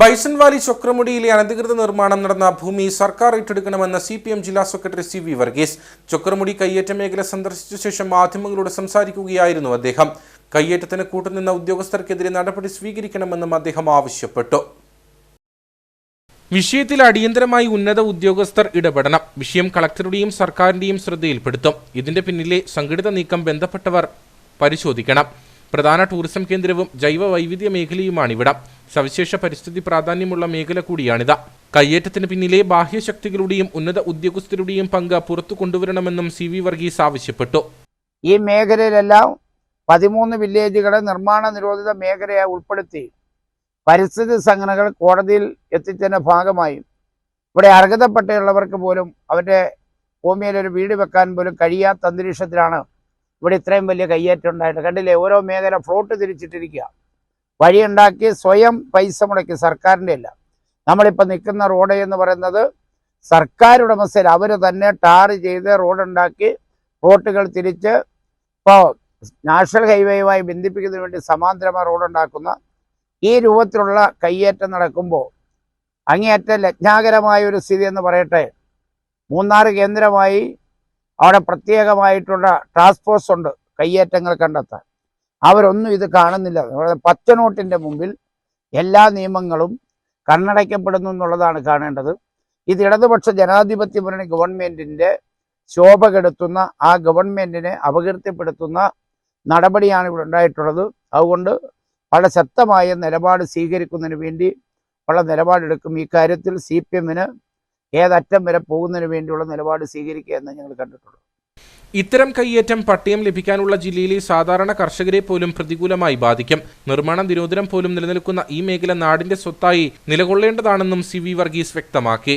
Bison Valley ചൊക്രമുടിയിലെ അനധികൃത നിർമ്മാണം നടന്ന ഭൂമി സർക്കാർ ഏറ്റെടുക്കണമെന്ന് സി പി എം ജില്ലാ secretary C V Varghese. Chokramudi കയ്യേറ്റ മേഖല സന്ദർശിച്ച ശേഷം മാധ്യമങ്ങളോട് സംസാരിക്കുകയായിരുന്നു അദ്ദേഹം. കയ്യേറ്റത്തിന് കൂട്ടുനിന്ന ഉദ്യോഗസ്ഥർക്കെതിരെ നടപടി സ്വീകരിക്കണമെന്നും അദ്ദേഹം ആവശ്യപ്പെട്ടു. വിഷയത്തിൽ അടിയന്തരമായി ഉന്നത ഉദ്യോഗസ്ഥർ ഇടപെടണം. വിഷയം കളക്ടറുടെയും സർക്കാരിന്റെയും ശ്രദ്ധയിൽപ്പെടുത്തും. ഇതിന്റെ പിന്നിലെ സംഘടിത നീക്കം ബന്ധപ്പെട്ടവർ പരിശോധിക്കണം. പ്രധാന ടൂറിസം കേന്ദ്രവും ജൈവ വൈവിധ്യ മേഖലയുമാണിവിടം. സവിശേഷ പരിസ്ഥിതി പ്രാധാന്യമുള്ള മേഖല കൂടിയാണിത്. കയ്യേറ്റത്തിന് പിന്നിലെ ബാഹ്യശക്തികളുടെയും ഉന്നത ഉദ്യോഗസ്ഥരുടെയും പങ്ക് പുറത്തു കൊണ്ടുവരണമെന്നും സി വി വർഗീസ് ആവശ്യപ്പെട്ടു. ഈ മേഖലയിലെല്ലാം പതിമൂന്ന് വില്ലേജുകളെ നിർമ്മാണ നിരോധിത മേഖലയായി ഉൾപ്പെടുത്തി പരിസ്ഥിതി സംഘടനകൾ കോടതിയിൽ എത്തിച്ചതിന്റെ ഭാഗമായി. ഇവിടെ അർഹതപ്പെട്ടുള്ളവർക്ക് പോലും അവരുടെ ഭൂമിയിൽ ഒരു വീട് വെക്കാൻ പോലും കഴിയാത്ത അന്തരീക്ഷത്തിലാണ് ഇവിടെ ഇത്രയും വലിയ കയ്യേറ്റം ഉണ്ടായിട്ട് കണ്ടില്ലേ ഓരോ മേഖല ഫ്ലോട്ട് തിരിച്ചിട്ടിരിക്കുക വഴിയുണ്ടാക്കി സ്വയം പൈസ മുടക്കി സർക്കാരിന്റെ അല്ല. നമ്മളിപ്പോൾ നിൽക്കുന്ന റോഡ് എന്ന് പറയുന്നത് സർക്കാർ ഉടമസ്ഥയിൽ അവർ തന്നെ ടാർ ചെയ്ത് റോഡുണ്ടാക്കി ഫ്ലോട്ടുകൾ തിരിച്ച് ഇപ്പോൾ നാഷണൽ ഹൈവേയുമായി ബന്ധിപ്പിക്കുന്നതിന് വേണ്ടി സമാന്തരമായ റോഡുണ്ടാക്കുന്ന ഈ രൂപത്തിലുള്ള കയ്യേറ്റം നടക്കുമ്പോൾ അങ്ങേയറ്റം ലജ്ഞാകരമായ ഒരു സ്ഥിതി എന്ന് പറയട്ടെ. മൂന്നാർ കേന്ദ്രമായി അവിടെ പ്രത്യേകമായിട്ടുള്ള ടാസ്ക് ഫോഴ്സ് ഉണ്ട് കയ്യേറ്റങ്ങൾ കണ്ടെത്താൻ. അവരൊന്നും ഇത് കാണുന്നില്ല. പച്ചനോട്ടിന്റെ മുമ്പിൽ എല്ലാ നിയമങ്ങളും കണ്ണടയ്ക്കപ്പെടുന്നു എന്നുള്ളതാണ് കാണേണ്ടത്. ഇത് ഇടതുപക്ഷ ജനാധിപത്യ മുന്നണി ഗവൺമെന്റിന്റെ ശോഭ കെടുത്തുന്ന ആ ഗവൺമെന്റിനെ അപകീർത്തിപ്പെടുത്തുന്ന നടപടിയാണ് ഇവിടെ ഉണ്ടായിട്ടുള്ളത്. അതുകൊണ്ട് വളരെ ശക്തമായ നിലപാട് സ്വീകരിക്കുന്നതിന് വേണ്ടി ഉള്ള നിലപാടെടുക്കും. ഈ കാര്യത്തിൽ സി പി എമ്മിന് ഏതറ്റം വരെ പോകുന്നതിന് വേണ്ടിയുള്ള നിലപാട് സ്വീകരിക്കുക എന്ന് ഞങ്ങൾ കണ്ടിട്ടുള്ളൂ. ഇത്തരം കയ്യേറ്റം പട്ടയം ലഭിക്കാനുള്ള ജില്ലയിലെ സാധാരണ കർഷകരെ പോലും പ്രതികൂലമായി ബാധിക്കും. നിർമ്മാണ നിരോധനം പോലും നിലനിൽക്കുന്ന ഈ മേഖല നാടിന്റെ സ്വത്തായി നിലകൊള്ളേണ്ടതാണെന്നും സി വി വർഗീസ് വ്യക്തമാക്കി.